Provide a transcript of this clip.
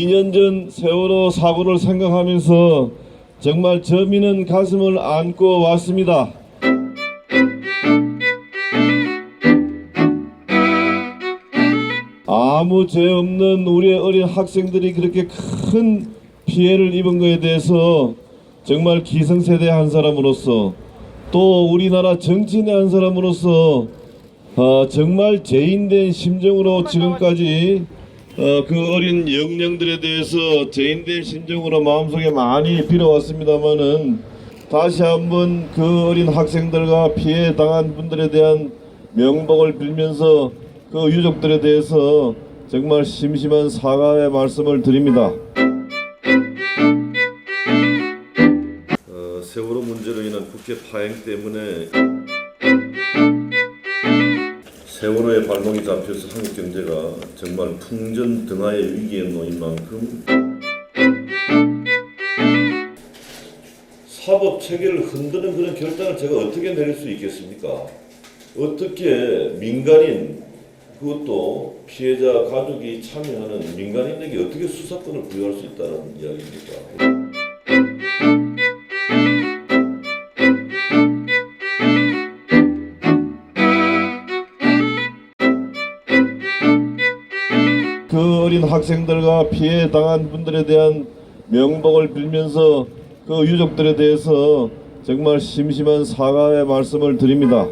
2년 전 세월호 사고를 생각하면서 정말 저미는 가슴을 안고 왔습니다. 아무 죄 없는 우리의 어린 학생들이 그렇게 큰 피해를 입은 것에 대해서 정말 기성세대 한 사람으로서 또 우리나라 정치인의 한 사람으로서 어, 정말 죄인된 심정으로 지금까지 어, 그 어린 영령들에 대해서 죄인된 심정으로 마음속에 많이 빌어왔습니다마는 다시 한번 그 어린 학생들과 피해 당한 분들에 대한 명복을 빌면서 그 유족들에 대해서 정말 심심한 사과의 말씀을 드립니다. 어, 세월호 문제로 인한 국회 파행 때문에 세월호의 발목이 잡혀서 한국 경제가 정말 풍전 등하의 위기에 놓인 만큼 사법 체계를 흔드는 그런 결단을 제가 어떻게 내릴 수 있겠습니까? 어떻게 민간인 그것도 피해자 가족이 참여하는 민간인에게 어떻게 수사권을 부여할 수 있다는 이야기입니까? 그 어린 학생들과 피해 당한 분들에 대한 명복을 빌면서 그 유족들에 대해서 정말 심심한 사과의 말씀을 드립니다.